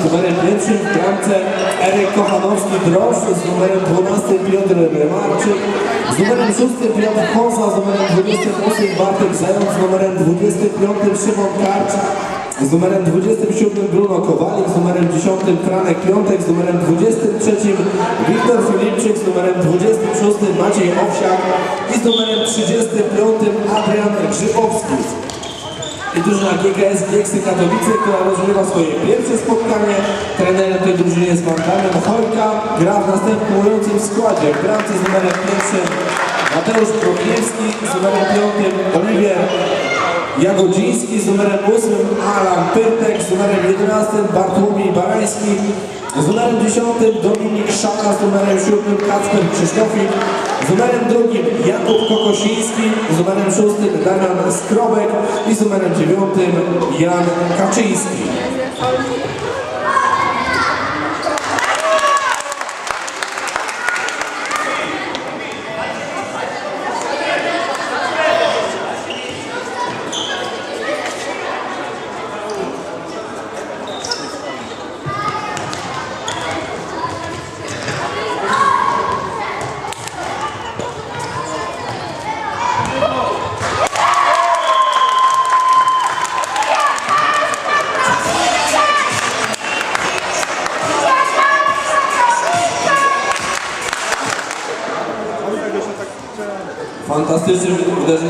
z numerem pierwszym w bramce Eryk Kochanowski-Drosz, z numerem 12 Piotr Remarczyk, z numerem 6 Piotr Koza, z numerem 28 Bartek Zając, z numerem 25 Szymon Karcz, z numerem 27 Bruno Kowalik, z numerem 10 Franek Piątek, z numerem 23 Wiktor Filipczyk, z numerem 26 Maciej Owsiak i z numerem 35 Adrian Grzybowski. I drużyna GKS Gieksy Katowice, która rozgrywa swoje pierwsze spotkanie. Trenerem tej drużyny jest pan Damian Chojka. Gra w następującym składzie. W bramce z numerem pierwszym Mateusz Krokiewski, z numerem piątym Oliwier Jagodziński, z numerem 8 Alan Pyrtek, z numerem 11 Bartłomiej Barański, z numerem 10 Dominik Szaka, z numerem 7 Kacper Krzysztofik, z numerem 2 Jakub Kokosiński, z numerem 6 Damian Skrobek i z numerem 9 Jan Kaczyński.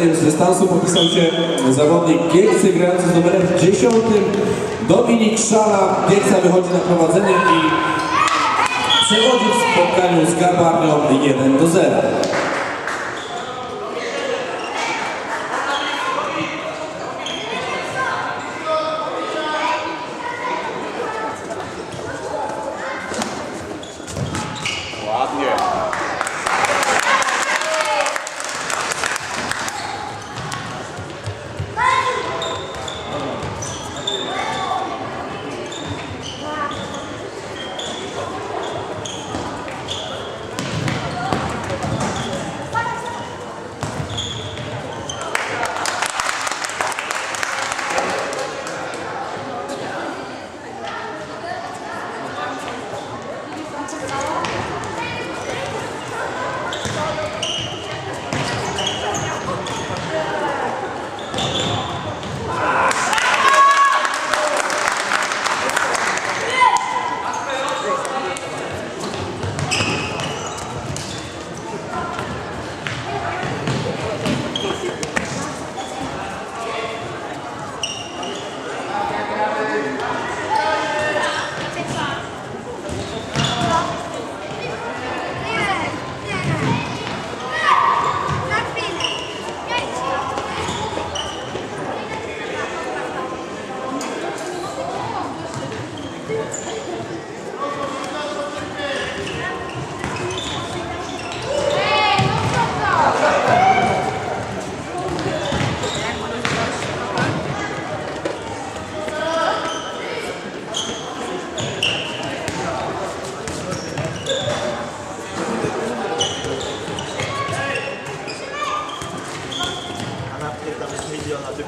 Uderzeniem z dystansu popisał się zawodnik Giekcy grający z numerem 10 Dominik Szala. Giekca wychodzi na prowadzenie i przewodzi w spotkaniu z Garbarnią 1 do 0.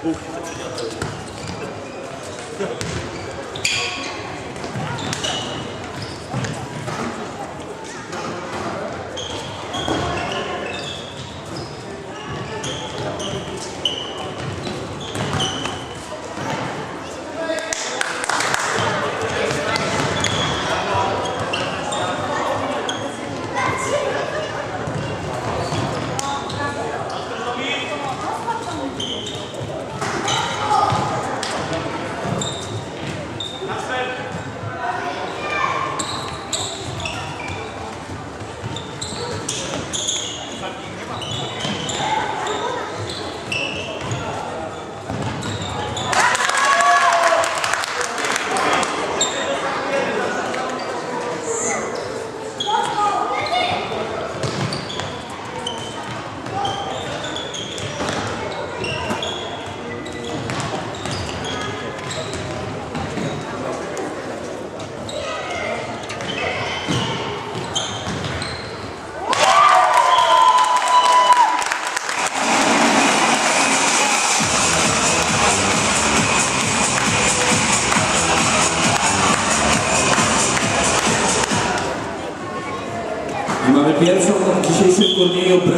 Oh.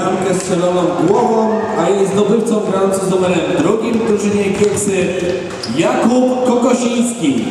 Bramkę strzeloną głową, a jej zdobywcą grający z numerem drugim w drużynie Kieksy Jakub Kokosiński.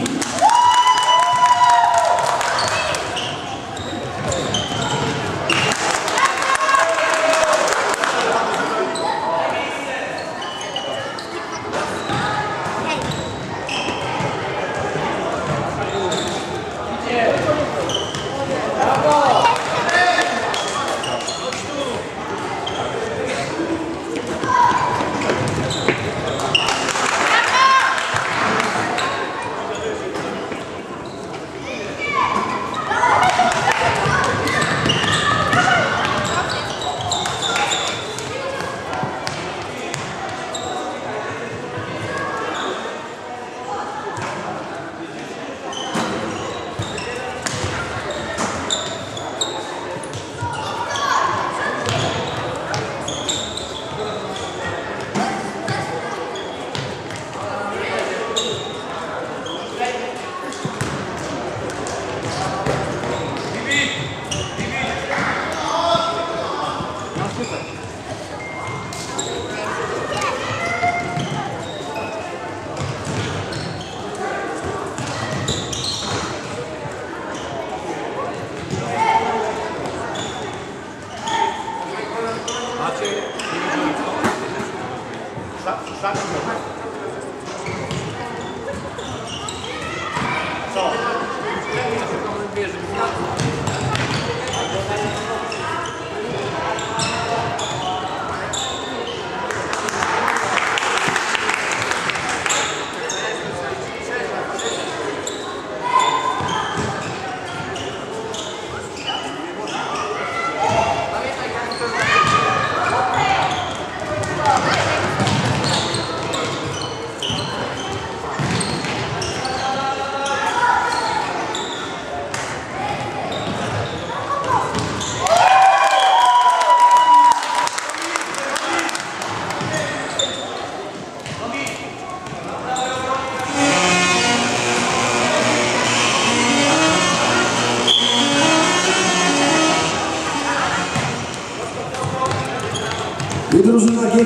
I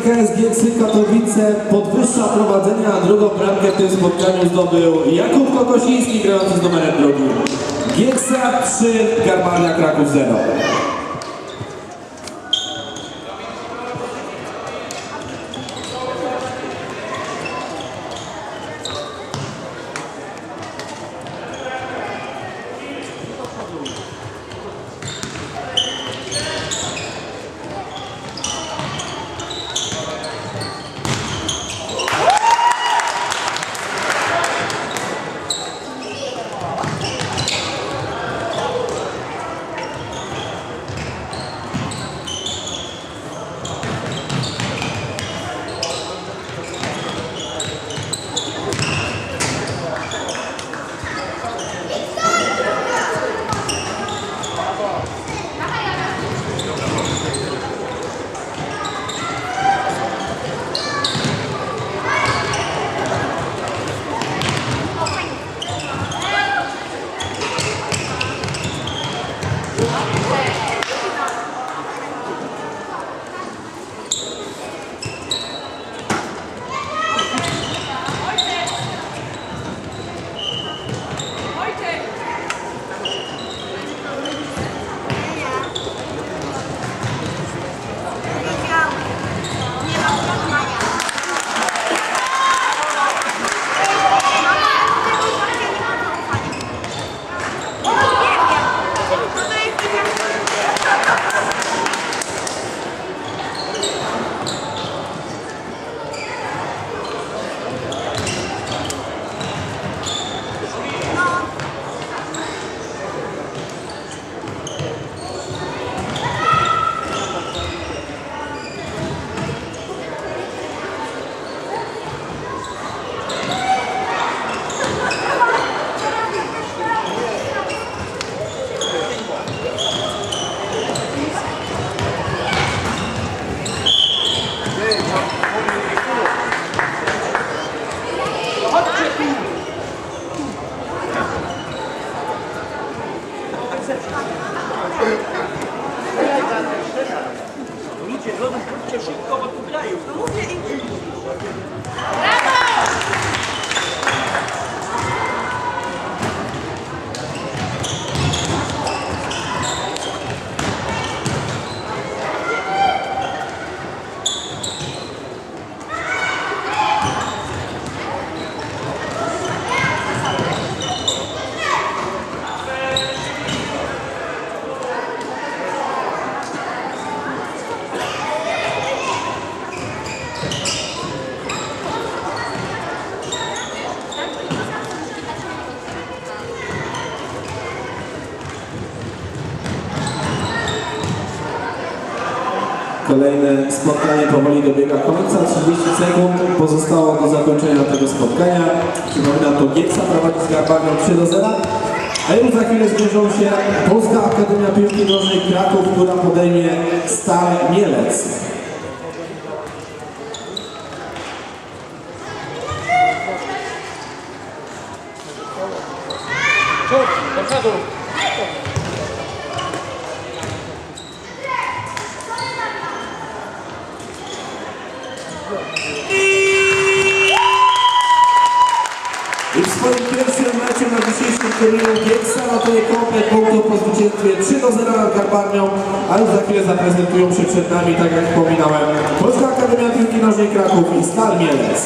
Gieksy Katowice podwyższa prowadzenie, a drugą bramkę w tym spotkaniu zdobył Jakub Kokosiński grający z numerem drugim. Gieksa 3, Garbarnia Kraków 0. Чашок кава купляю. Kolejne spotkanie powoli dobiega końca, 30 sekund pozostało do zakończenia tego spotkania. Przypominam, to Gieksa prowadzi z Garbarnią 3 do 0. A już za chwilę zbliżą się Polska Akademia Piłki Nożnej Kraków, która podejmie Stal Mielec. Przód, do. I w swoim pierwszym meczu na turnieju Gieksa notuje komplet punktów po zwycięstwie 3 do 0 nad Garbarnią, a już za chwilę zaprezentują się przed nami, tak jak wspominałem, Polska Akademia Piłki Nożnej Kraków i Mielec.